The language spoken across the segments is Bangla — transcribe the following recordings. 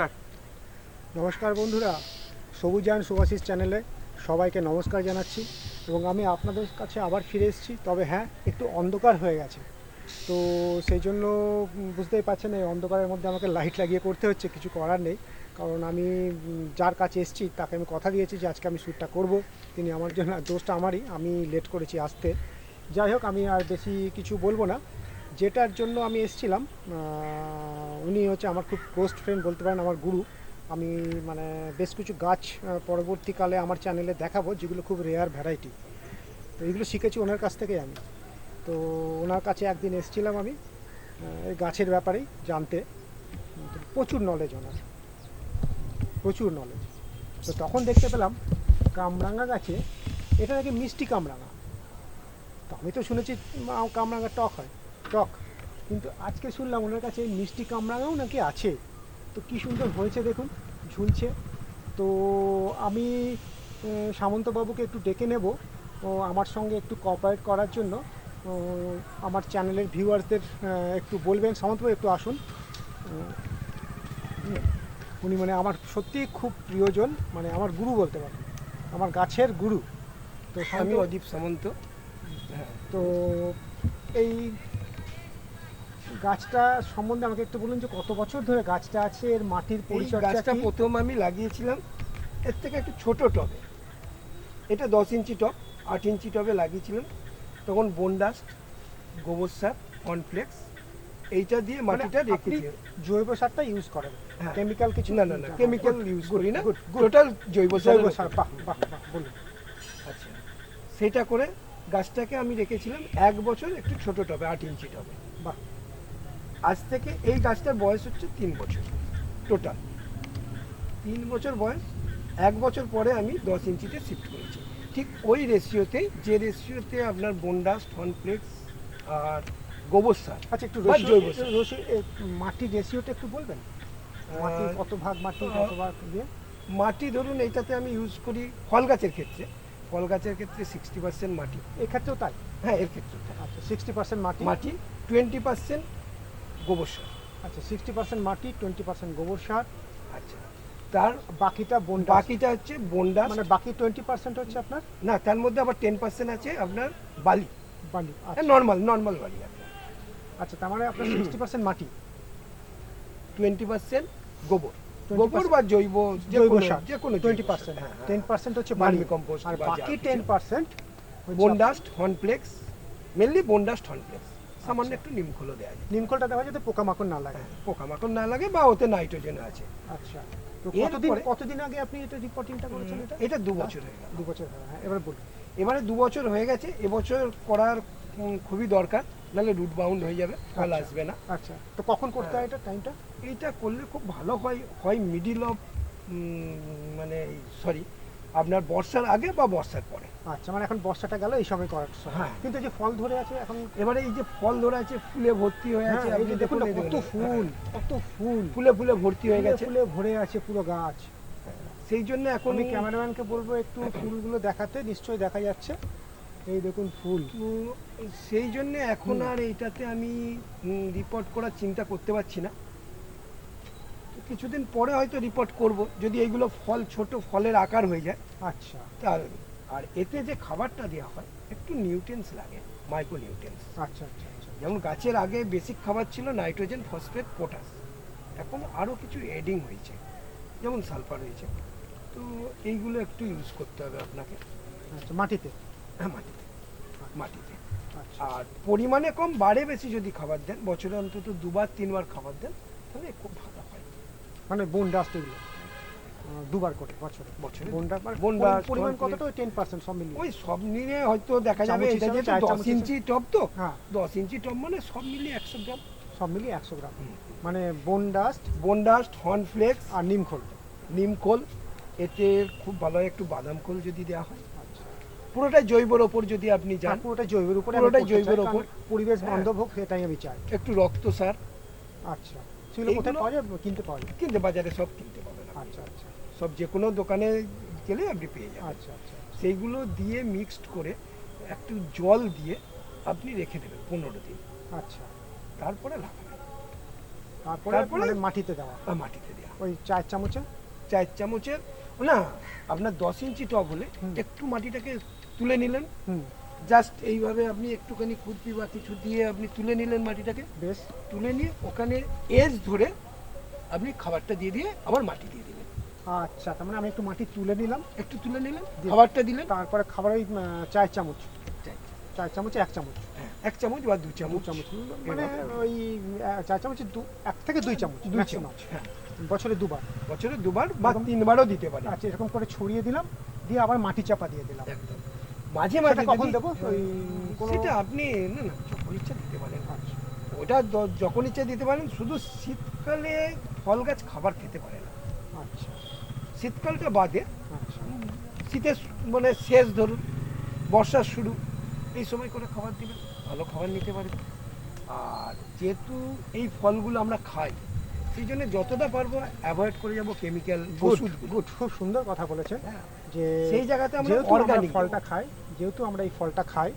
স্টার্ট নমস্কার বন্ধুরা সবুজায়ন সুভাষিস চ্যানেলে সবাইকে নমস্কার জানাচ্ছি এবং আমি আপনাদের কাছে আবার ফিরে এসেছি, তবে হ্যাঁ একটু অন্ধকার হয়ে গেছে। তো সেই জন্য বুঝতেই পারছেন এই অন্ধকারের মধ্যে আমাকে লাইট লাগিয়ে করতে হচ্ছে, কিছু করার নেই। কারণ আমি যার কাছে এসেছি, তাকে আমি কথা দিয়েছি যে আজকে আমি শ্যুটটা করব। তিনি আমার জন্য দোষটা আমারই, আমি লেট করেছি আসতে। যাই হোক, আমি আর বেশি কিছু বলব না। যেটার জন্য আমি এসেছিলাম উনি হচ্ছে আমার খুব ক্লোজ ফ্রেন্ড বলতে পারেন আমার গুরু। আমি মানে বেশ কিছু গাছ পরবর্তীকালে আমার চ্যানেলে দেখাবো যেগুলো খুব রেয়ার ভ্যারাইটি তো এগুলো শিখেছি ওনার কাছ থেকেই আমি। তো ওনার কাছে একদিন এসেছিলাম আমি এই গাছের ব্যাপারেই জানতে। প্রচুর নলেজ ওনার। প্রচুর নলেজ তো তখন দেখতে পেলাম কামরাঙা গাছে এটা নাকি মিষ্টি কামরাঙা। তো আমি তো শুনেছি আহ, কামরাঙা টক হয় টক। কিন্তু আজকে শুনলাম ওনার কাছে এই মিষ্টি কামরাঙাও নাকি আছে। তো কি সুন্দর হয়েছে দেখুন ঝুলছে। তো আমি সামন্তবাবুকে একটু ডেকে নেব ও আমার সঙ্গে একটু কোঅপারেট করার জন্য। আমার চ্যানেলের ভিউয়ার্সদের একটু বলবেন সামন্তবাবু একটু আসুন। উনি মানে আমার সত্যিই খুব প্রিয়জন মানে আমার গুরু বলতে পারেন আমার গাছের গুরু। তো আমি অদীপ সামন্ত। হ্যাঁ তো এই গাছটা সম্বন্ধে আমাকে একটু বলুন যে কত বছর ধরে গাছটা আছে এর মাটির পরিচর্যা গাছটা প্রথম আমি লাগিয়েছিলাম এর থেকে একটু ছোট টবে। এটা দশ ইঞ্চি টব আট ইঞ্চি টবে লাগিয়েছিলাম। তখন বনডাস্ট গোবর সার কর্নফ্লেক্স এইটা দিয়ে মানে মাটিটা রেখে জৈব সারটা ইউজ করেন। কেমিক্যাল কিছু না না না কেমিক্যাল ইউজ করি না। টোটাল জৈব সার জৈব সার বাহ বাহ বাহ বলুন। আচ্ছা। সেটা করে গাছটাকে আমি রেখেছিলাম এক বছর একটু ছোট টবে আট ইঞ্চি টবে। বাহ। আজ থেকে এই গাছটার বয়স হচ্ছে তিন বছর টোটাল তিন বছর বয়স এক বছর পরে আমি দশ ইঞ্চিতে শিফট করেছি। ঠিক ওই রেশিওতে যে রেশিওতে আপনার বন্ডাস ফনফ্লেক্স আর গোবর সার আচ্ছা একটু জৈব মাটির রেশিওটা একটু বলবেন? মাটি কত ভাগ মাটি কত ভাগ দিয়ে? মাটি ধরুন এইটাতে আমি ইউজ করি ফল গাছের ক্ষেত্রে। ফল গাছের ক্ষেত্রে সিক্সটি পার্সেন্ট মাটি। এক্ষেত্রেও তাই? হ্যাঁ এর ক্ষেত্রে আচ্ছা সিক্সটি পার্সেন্ট মাটি। মাটি টোয়েন্টি পার্সেন্ট গোবর সার। আচ্ছা সিক্সটি পার্সেন্ট মাটি টোয়েন্টি পার্সেন্ট গোবর সার। আচ্ছা তার বাকিটা বন্ডা বাকিটা হচ্ছে বন্ডা। মানে বাকি টোয়েন্টি পার্সেন্ট হচ্ছে আপনার? না তার মধ্যে আবার টেন পার্সেন্ট আছে আপনার বালি। বালি আচ্ছা। নর্মাল নর্মাল বালি আচ্ছা তার মানে আপনার সিক্সটি পার্সেন্ট মাটি। টোয়েন্টি পার্সেন্ট গোবর। গোবর বা জৈব জৈব সার। যে কোনো টোয়েন্টি পার্সেন্ট হ্যাঁ, হ্যাঁ। টেন পার্সেন্ট হচ্ছে বালি। Vermicompost আর বাকি ten percent bone dust horn flakes mainly bone dust horn flakes সামান্য একটু নিমখোলো দেওয়া যায়। নিমখোলটা দেওয়া যাতে পোকামাকড় না লাগে। হ্যাঁ, পোকামাকড় না লাগে বা ওতে নাইট্রোজেন আছে। আচ্ছা। তো কতদিন কতদিন আগে আপনি এটা রিপোর্টিংটা করেছেন এটা? এটা দু বছর হয়ে গেল। দু বছর হ্যাঁ এবার বলুন। এবারে দু বছর হয়ে গেছে এবছর করার খুবই দরকার নাহলে রুট বাউন্ড হয়ে যাবে ফল আচ্ছা। আসবে না। আচ্ছা তো কখন করতে হ্যাঁ। হয়। এটা টাইমটা এইটা করলে খুব ভালো হয় হয় মিডিল অফ মানে সরি আপনার বর্ষার আগে বা বর্ষার পরে। আচ্ছা মানে এখন বর্ষাটা গেল এই সময় করার সময়। হ্যাঁ। কিন্তু যে ফল ধরে আছে এখন এবারে এই যে ফল ধরে আছে ফুলে ভর্তি হয়ে হ্যাঁ, আছে এই আপনি যে দেখুন কত ফুল কত ফুল। ফুলে ফুলে ভর্তি হয়ে গেছে। ফুলে ভরে আছে পুরো গাছ। সেই জন্য এখন আমি ক্যামেরাম্যানকে বলব একটু ফুলগুলো দেখাতে নিশ্চয়ই দেখা যাচ্ছে। এই দেখুন ফুল। তো সেই জন্য এখন আর এইটাতে আমি রিপোর্ট করার চিন্তা করতে পারছি না। কিছুদিন পরে হয়তো রিপোর্ট করব যদি এইগুলো ফল ছোট ফলের আকার হয়ে যায়। আচ্ছা। তাহলে আর এতে যে খাবারটা দেওয়া হয় একটু নিউট্রিয়েন্টস লাগে মাইক্রো আচ্ছা আচ্ছা আচ্ছা। যেমন গাছের আগে বেসিক খাবার ছিল নাইট্রোজেন ফসফেট পটাশ এখন আরও কিছু এডিং হয়েছে যেমন সালফার হয়েছে। তো এইগুলো একটু ইউজ করতে হবে আপনাকে। আচ্ছা মাটিতে? হ্যাঁ মাটিতে। মাটিতে। আচ্ছা। আর পরিমাণে কম বাড়ে বেশি যদি খাবার দেন বছরে অন্তত দুবার তিনবার খাবার দেন তাহলে খুব ভালো। মানে বোন ডাস্ট এগুলো। দুবার করে বছরে। বছরে? বোন ডাস্ট মানে বোন ডাস্ট, পরিমাণ। কতটা ওই টেন পার্সেন্ট সব মিলিয়ে? ওই সব মিলিয়ে হয়তো দেখা যাবে এটা যেহেতু দশ ইঞ্চি টব তো? হ্যাঁ। দশ ইঞ্চি টব মানে সব মিলিয়ে একশো গ্রাম। সব মিলিয়ে একশো গ্রাম। মানে বোন ডাস্ট বনডাস্ট হর্নফ্লেক্স আর নিমখোল নিমখোল এতে খুব ভালো একটু বাদাম খোল যদি দেওয়া হয়। আচ্ছা। পুরোটাই জৈবর ওপর যদি আপনি যান পুরোটা জৈবের উপরে করতে জৈবের ওপর। পরিবেশ হ্যাঁ। বান্ধব হোক সেটাই আমি চাই। একটু রক্ত সার। আচ্ছা। সেগুলো কোথায় পাওয়া যায়? কিনতে পাওয়া যায়। কিনতে বাজারে সব কিনতে পাবেন আচ্ছা আচ্ছা। সব যে কোনো দোকানে গেলে আপনি পেয়ে যাবেন। আচ্ছা আচ্ছা। সেইগুলো দিয়ে মিক্সড করে একটু জল দিয়ে আপনি রেখে দেবেন পনেরো দিন। আচ্ছা। তারপরে লাগাবেন। তারপরে তারপরে- মানে মাটিতে দেওয়া। মাটিতে দেওয়া। ওই চার চামচে? চার চামচের না আপনার দশ ইঞ্চি টব হলে একটু মাটিটাকে তুলে নিলেন। হুম। জাস্ট এইভাবে আপনি একটুখানি খুরপি বা কিছু দিয়ে আপনি তুলে নিলেন মাটিটাকে? বেশ। তুলে নিয়ে ওখানে এজ ধরে আপনি খাবারটা দিয়ে দিয়ে আবার মাটি দিয়ে দিলেন। আচ্ছা তার মানে আমি একটু মাটি তুলে নিলাম। একটু তুলে নিলেন খাবারটা দিলেন। তারপরে খাবার ওই চার চামচ। চার- চামচ। এক চামচ। হ্যাঁ, এক চামচ বা দু চামচ। চামচ। মানে ওই চার চামচে দু এক থেকে দুই চামচ দুই চামচ হ্যাঁ। বছরে দুবার। বছরে দুবার বা তিনবারও দিতে পারেন। আচ্ছা এরকম করে ছড়িয়ে দিলাম দিয়ে আবার মাটি চাপা দিয়ে দিলাম। একদম। মাঝে মাঝে কখন দেবো? সেটা আপনি না না যখন ইচ্ছা দিতে পারেন আচ্ছা ওটা যখন ইচ্ছা দিতে পারেন শুধু শীতকালে ফল গাছ খাবার খেতে পারে না। আচ্ছা। শীতকালটা বাদে আচ্ছা। শীতের মানে শেষ ধরুন বর্ষার শুরু এই সময় করে খাবার দিবেন ভালো খাবার নিতে পারবে আর যেহেতু এই ফলগুলো আমরা খাই সেই জন্য যতটা পারব অ্যাভয়েড করে যাব কেমিক্যাল ওষুধ খুব সুন্দর কথা বলেছেন যে সেই জায়গাতে আমরা অর্গানিক ফলটা খাই যেহেতু আমরা এই ফলটা খাই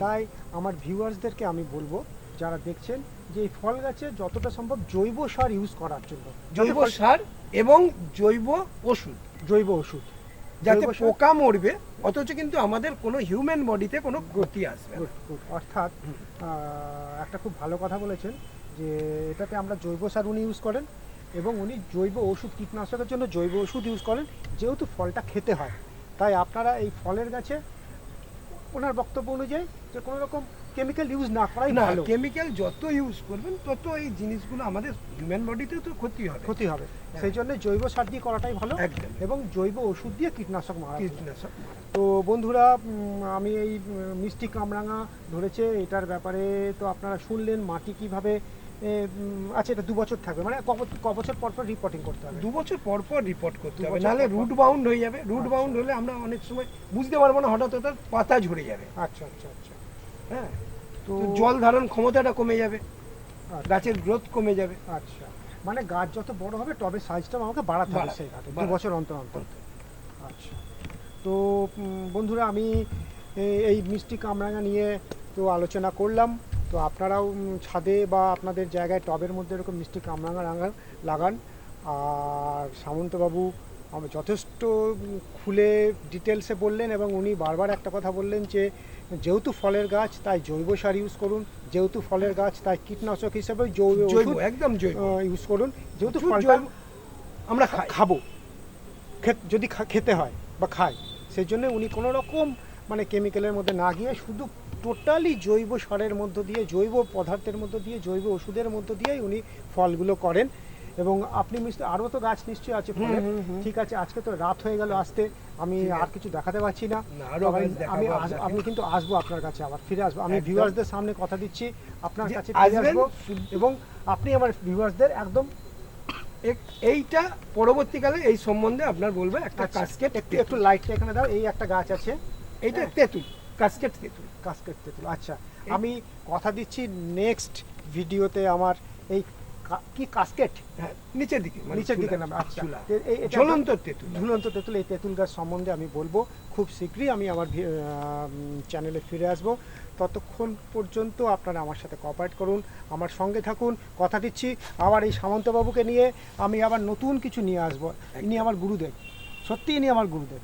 তাই আমার ভিউয়ার্সদেরকে আমি বলব যারা দেখছেন যে এই ফল গাছে যতটা সম্ভব জৈব সার ইউজ করার জন্য। জৈব সার এবং জৈব ওষুধ। জৈব ওষুধ। যাতে পোকা মরবে অথচ কিন্তু আমাদের কোনো হিউম্যান বডিতে কোনো ক্ষতি আসবে অর্থাৎ একটা খুব ভালো কথা বলেছেন যে এটাতে আমরা জৈব সার উনি ইউজ করেন এবং উনি জৈব ওষুধ কীটনাশকের জন্য জৈব ওষুধ ইউজ করেন যেহেতু ফলটা খেতে হয়। তাই আপনারা এই ফলের গাছে ওনার বক্তব্য অনুযায়ী যে কোনো রকম কেমিক্যাল ইউজ না করাই না ভালো। কেমিক্যাল যত ইউজ করবেন তত এই জিনিসগুলো আমাদের হিউম্যান বডিতে তো ক্ষতি হবে। ক্ষতি হবে। সেই জন্য জৈব সার দিয়ে করাটাই ভালো একদম। এবং জৈব ওষুধ দিয়ে কীটনাশক মারা কীটনাশক তো বন্ধুরা আমি এই মিষ্টি কামরাঙা ধরেছে এটার ব্যাপারে তো আপনারা শুনলেন মাটি কীভাবে আচ্ছা এটা দু বছর থাকবে। মানে ক বছর- পর পর রিপোর্টিং করতে হবে। দু বছর পর পর রিপোর্ট করতে হবে। নাহলে। রুট বাউন্ড হয়ে যাবে। রুট আচ্ছা। বাউন্ড হলে আমরা অনেক সময় বুঝতে পারব না হঠাৎ হঠাৎ পাতা ঝরে যাবে। আচ্ছা আচ্ছা আচ্ছা। হ্যাঁ? তো জল ধারণ ক্ষমতাটা কমে যাবে। আচ্ছা, গাছের গ্রোথ কমে যাবে। আচ্ছা। মানে গাছ যত বড় হবে টবের সাইজটা আমাকে বাড়াতে হবে সেই দু বছর অন্তর অন্তর। আচ্ছা। তো বন্ধুরা আমি এই মিষ্টি কামরাঙা নিয়ে তো আলোচনা করলাম। তো আপনারাও ছাদে বা আপনাদের জায়গায় টবের মধ্যে এরকম মিষ্টি কামরাঙা লাগান লাগান। আর সামন্তবাবু আমার যথেষ্ট খুলে ডিটেলসে বললেন এবং উনি বারবার একটা কথা বললেন যে যেহেতু ফলের গাছ তাই জৈব সার ইউজ করুন। যেহেতু ফলের গাছ তাই কীটনাশক হিসেবে জৈব জৈব একদম জৈব। ইউজ করুন। যেহেতু ফলটা আমরা খাই। খাব। যদি খেতে হয় বা খাই সেই জন্য উনি কোনো রকম মানে কেমিক্যালের মধ্যে না গিয়ে শুধু টোটালি জৈব সারের মধ্য দিয়ে জৈব পদার্থের মধ্য দিয়ে জৈব ওষুধের মধ্য দিয়েই উনি ফলগুলো করেন। এবং আপনি আরও তো গাছ নিশ্চয়ই আছে। ঠিক আছে আজকে তো রাত হয়ে গেল আসতে আমি আর কিছু দেখাতে পারছি না। আমি আমি কিন্তু আসব আপনার কাছে আবার ফিরে আসব। আমি। ভিউয়ার্সদের সামনে কথা দিচ্ছি আপনার কাছে ফিরে আসব। এবং আপনি আমার ভিউয়ার্সদের একদম এইটা পরবর্তীকালে এই সম্বন্ধে আপনার বলবে একটা আচ্ছা, একটু লাইটটা এখানে দাও এই একটা গাছ আছে। এইটা। তেঁতুল। কাস্কেট তেঁতুল কাস্কেট তেঁতুল আচ্ছা আমি কথা দিচ্ছি নেক্সট ভিডিওতে আমার এই কা- কাস্কেট হ্যাঁ। নিচের দিকে মানে নিচের দিকে নামে আচ্ছা। ঝুলন্ত তেঁতুল। ঝুলন্ত তেঁতুল এই তেঁতুল গাছ সম্বন্ধে আমি বলব। খুব শীঘ্রই আমি আমার চ্যানেলে ফিরে আসব। ততক্ষণ পর্যন্ত আপনারা আমার সাথে কপারেট করুন আমার সঙ্গে থাকুন। কথা দিচ্ছি আবার এই সামন্তবাবুকে নিয়ে আমি আবার নতুন কিছু নিয়ে আসব। ইনি আমার গুরুদেব। সত্যি ইনি আমার গুরুদেব।